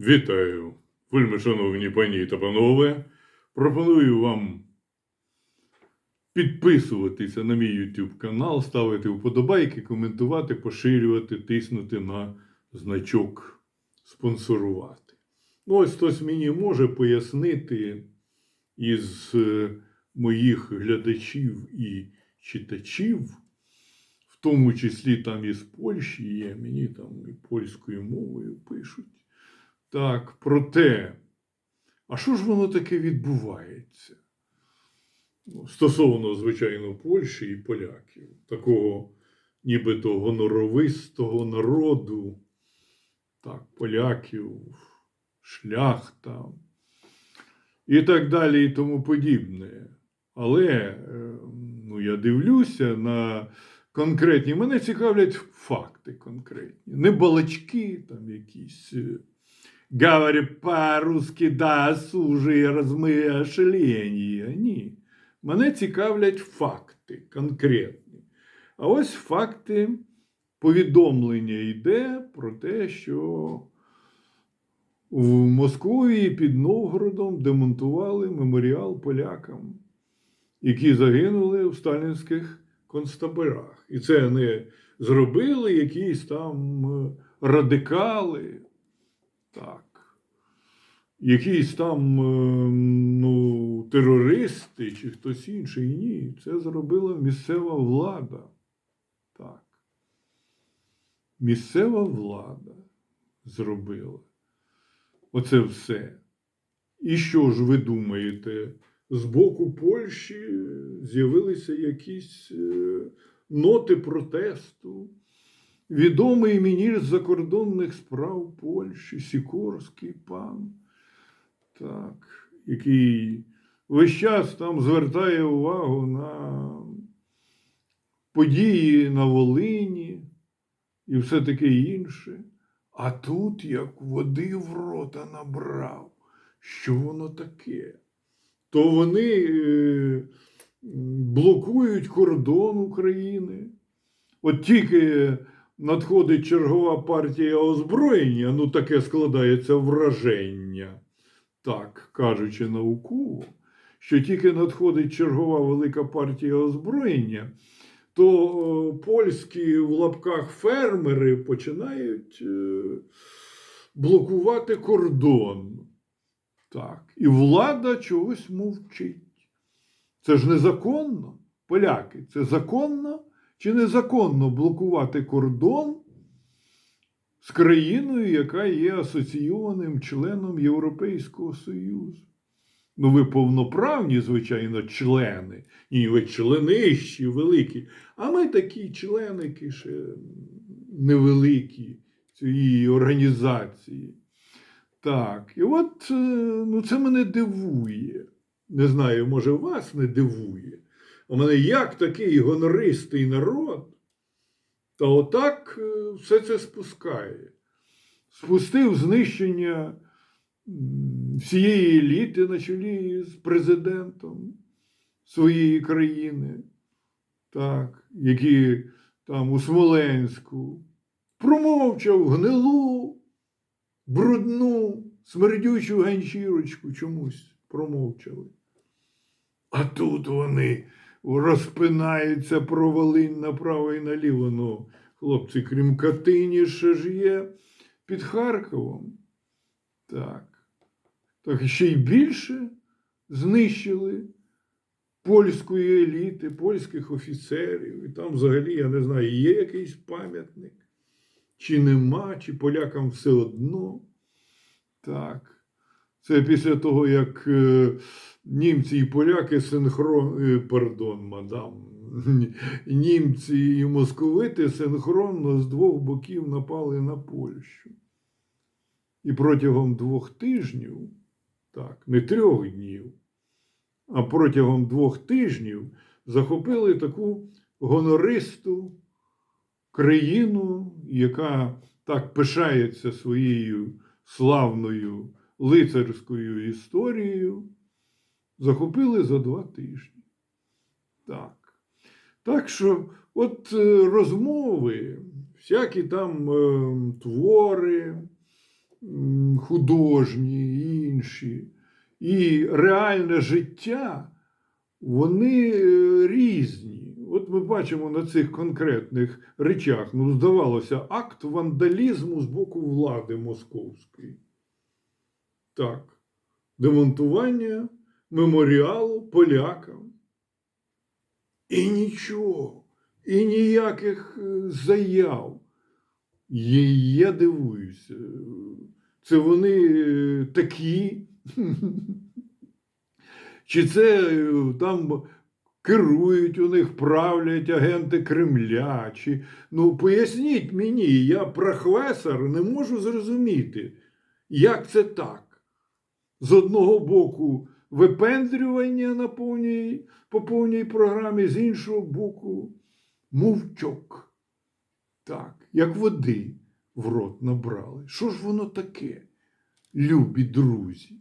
Вітаю, вельми шановні пані та панове. Пропоную вам підписуватися на мій YouTube канал, ставити вподобайки, коментувати, поширювати, тиснути на значок спонсорувати. Ну, ось хтось мені може пояснити із е, моїх глядачів і читачів, в тому числі там із Польщі є, мені там і польською мовою пишуть. Так, про те, а що ж воно таке відбувається? Ну, Стосовно, звичайно, Польщі і поляків, такого нібито гоноровистого народу, так, поляків, шляхта і так далі, і тому подібне. Але е, ну, я дивлюся на конкретні, мене цікавлять факти конкретні, не балачки там якісь. Говорить по-русски, да, сужие розмишлення. Ні. Мене цікавлять факти конкретні. А ось факти повідомлення йде про те, що в Москві під Новгородом демонтували меморіал полякам, які загинули в сталінських концтаборах. І це не зробили якісь там е, радикали. Так. Якісь там е, ну, терористи чи хтось інший. Ні, це зробила місцева влада. Так. Місцева влада зробила. Оце все. І що ж ви думаєте? З боку Польщі з'явилися якісь е, ноти протесту. Відомий міністр закордонних справ Польщі, Сікорський пан, так, який весь час там звертає увагу на події на Волині і все таке інше. А тут як води в рота набрав, що воно таке? То вони е, блокують кордон України. От тільки надходить чергова партія озброєння, ну таке складається враження, так кажучи науково, що тільки надходить чергова велика партія озброєння, то е, польські в лапках фермери починають е, блокувати кордон. Так. І влада чогось мовчить. Це ж незаконно, поляки, це законно чи незаконно блокувати кордон з країною, яка є асоційованим членом Європейського Союзу? Ну, ви повноправні, звичайно, члени, і ви членищі великі. А ми такі членики ще невеликі цієї організації. Так, і от е, ну, це мене дивує. Не знаю, може, вас не дивує. А мене як такий гонористий народ, та отак е, все це спускає. Спустив знищення всієї еліти на чолі з президентом своєї країни, так, які там у Смоленську промовчав гнилу, брудну, смердючу ганчірочку чомусь промовчали. А тут вони розпинаються про Волинь направо і наліво. Ну, хлопці, крім Катині, ще ж є під Харковом. Так. Так ще й більше знищили польської еліти, польських офіцерів. І там взагалі, я не знаю, є якийсь пам'ятник, чи нема, чи полякам все одно. Так. Це після того, як е, німці і поляки синхрон, е, пардон, мадам, німці і московити синхронно з двох боків напали на Польщу. І протягом двох тижнів, так, не трьох днів, а протягом двох тижнів захопили таку гонористу країну, яка так пишається своєю славною лицарською історією, захопили за два тижні. Так. Так що, от е, розмови, всякі там е, твори, художні і інші, і реальне життя, вони е, різні. От ми бачимо на цих конкретних речах, ну, здавалося, акт вандалізму з боку влади московської. Так, демонтування меморіалу полякам. І нічого, і ніяких е, заяв. І я дивуюся. Це вони е, такі. Чи це е, там керують у них, правлять агенти Кремля? Чи... Ну, поясніть мені, я професор, не можу зрозуміти, як це так. З одного боку, випендрювання на повній, по повній програмі, з іншого боку, мовчок. Так, як води в рот набрали. Що ж воно таке, любі друзі?